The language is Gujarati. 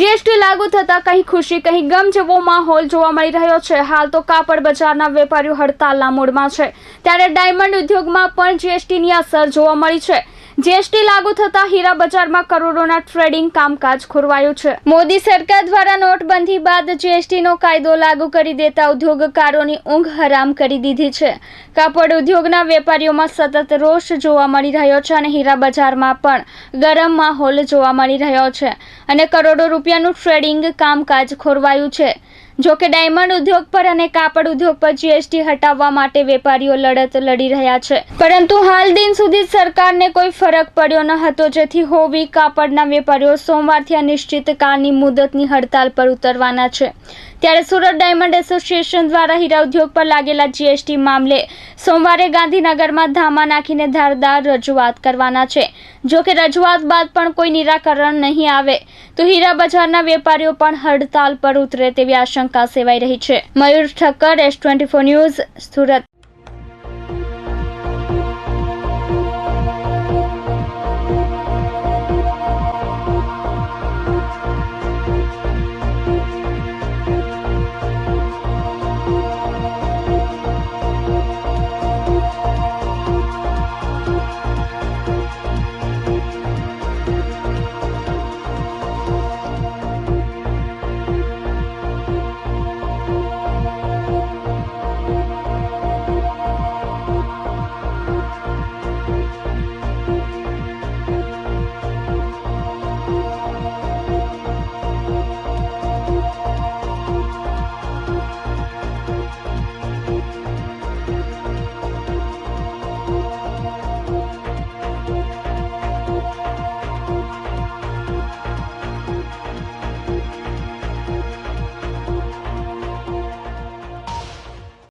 જીએસટી લાગુ થતાં કંઈ ખુશી, કંઈ ગમ જેવો માહોલ જોવા મળી રહ્યો છે. હાલ તો કાપડ બજારના વેપારીઓ હડતાલના મૂડમાં છે. ત્યારે ડાયમંડ ઉદ્યોગમાં પણ જીએસટીની અસર જોવા મળી છે. જીએસટી લાગુ થતાં હીરા બજારમાં કરોડોના ટ્રેડિંગ કામકાજ ખોરવાયું છે. મોદી સરકાર દ્વારા નોટબંધી બાદ જીએસટીનો કાયદો લાગુ કરી દેતા ઉદ્યોગકારોની ઊંઘ હરામ કરી દીધી છે. કાપડ ઉદ્યોગના વેપારીઓમાં સતત રોષ જોવા મળી રહ્યો છે અને હીરા બજારમાં પણ ગરમ માહોલ જોવા મળી રહ્યો છે. અને કરોડો રૂપિયાનું ટ્રેડિંગ કામકાજ ખોરવાયું છે. જો કે ડાયમંડ ઉદ્યોગ પર અને કાપડ ઉદ્યોગ પર જીએસટી હટાવવા માટે વેપારીઓ લડત લડી રહ્યા છે. પરંતુ હાલ દિન સુધી સરકારને કોઈ ફરક પડ્યો ન હતો, જેથી હોવી કાપડના વેપારીઓ સોમવારથી અનિશ્ચિતકાળની મુદતની હડતાલ પર ઉતરવાના છે. ત્યારે સુરત ડાયમંડ એસોસિએશન દ્વારા હીરા ઉદ્યોગ પર લાગેલા જીએસટી મામલે સોમવારે ગાંધીનગરમાં ધામા નાખીને ધારદાર રજૂઆત કરવાના છે. જો કે રજૂઆત બાદ પણ કોઈ નિરાકરણ નહીં આવે. તો હીરા બજારના વેપારીઓ પણ હડતાલ પર ઉતરે તેવી આશંકા સેવાઈ રહી છે. Mayur Thakkar S news Surat.